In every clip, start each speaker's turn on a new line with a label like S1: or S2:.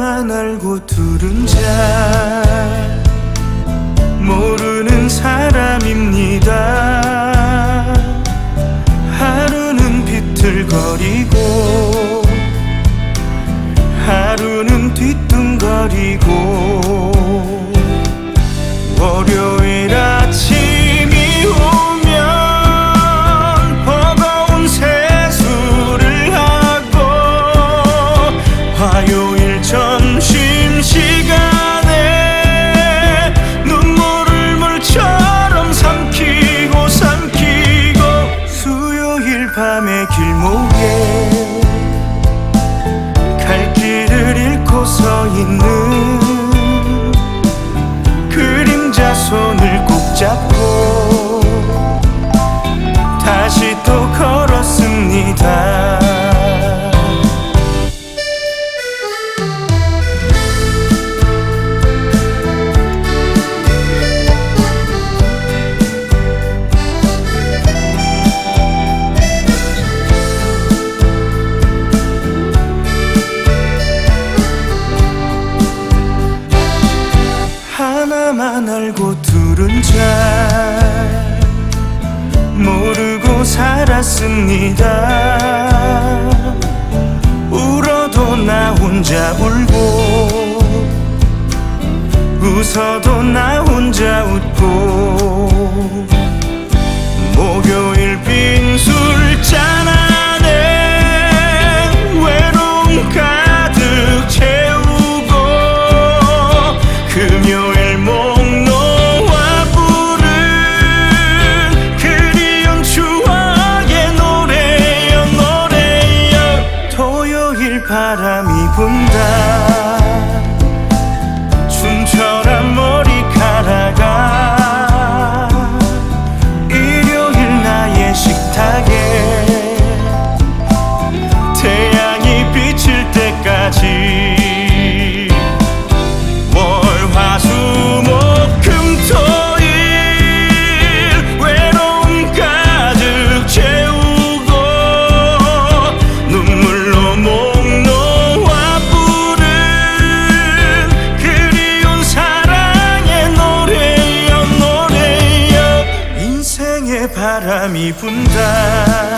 S1: 하나만 알고 둘은 잘 모르는 사람입니다. 하루는 비틀거리고 하루는 뒤뚱거리고 월요일 길목에 갈 길을 잃고 서 있는 살았습니다. 울어도 나 혼자 울고 웃어도 나 혼자 바람이 분다.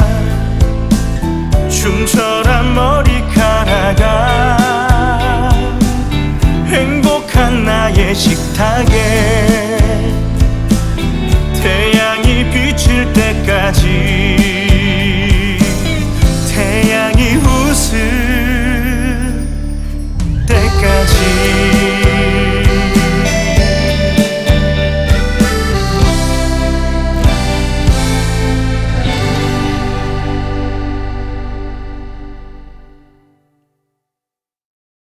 S1: 춤처럼 머리카락아 행복한 나의 식탁에 태양이 비칠 때까지.